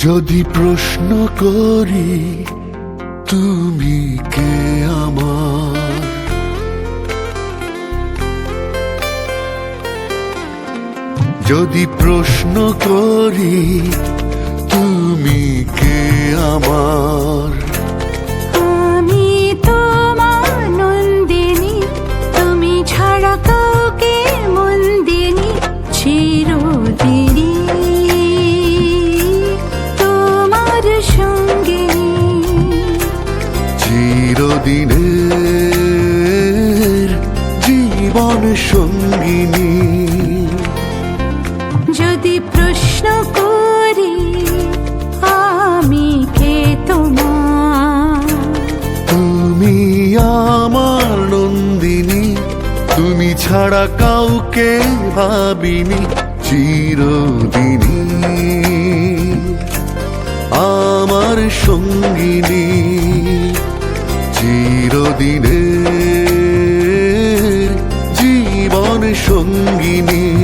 যদি প্রশ্ন করি তুমি কে আমার? যদি প্রশ্ন করি তুমি কে আমার? সঙ্গিনী। যদি প্রশ্ন করি আমি কে তোমার? তুমি আমার নন্দিনী তুমি ছাড়া কাউকে ভাবিনি চিরদিনী আমার সঙ্গিনী চিরদিনের জীবন সঙ্গিনী সঙ্গিনী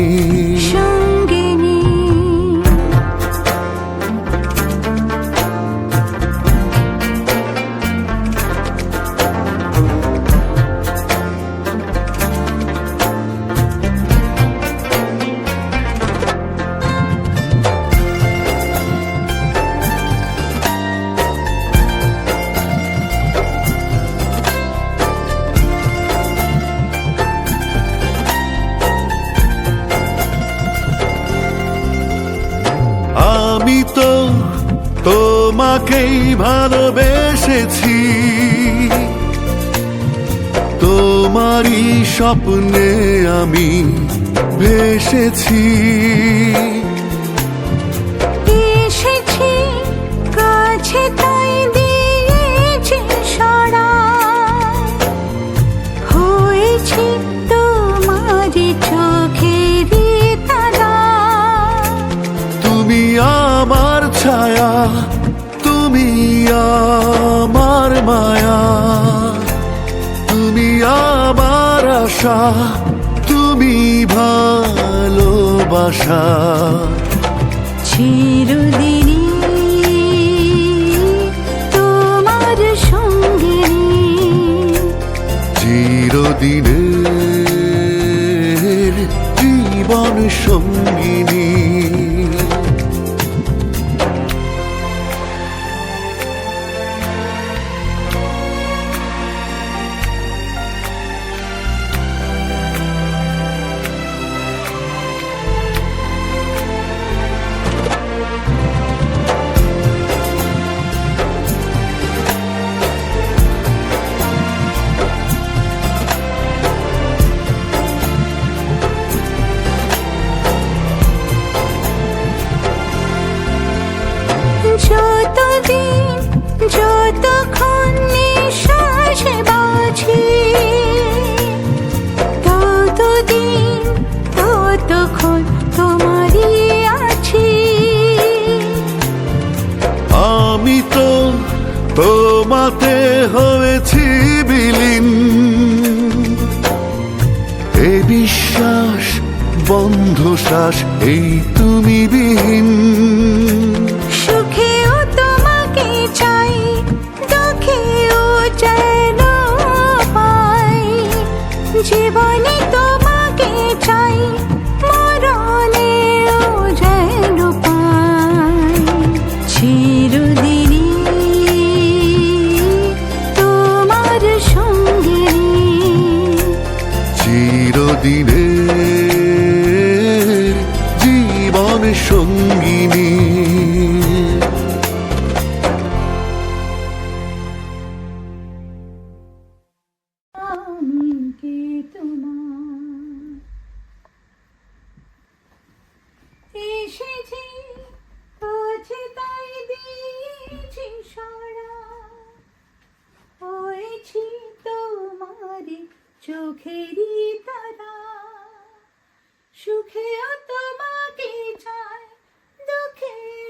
তোমাকেই ভালোবেসেছি। তোমারই স্বপ্নে আমি ভেসেছি। এসেছি কাছে তাই দিয়েছি সারা। হয়েছি তোমার চোখের তারা তুমি আমার ছায়া মায়া। তুমি আবার আশা তুমি ভালোবাসা। চিরদিনই তোমাতে হয়েছি বিলীন। এ বিশ্বাস বন্ধ শ্বাস এই তুমি বিহীন। চোখেরই তারা। সুখেও তোমাকে চায় দুঃখেও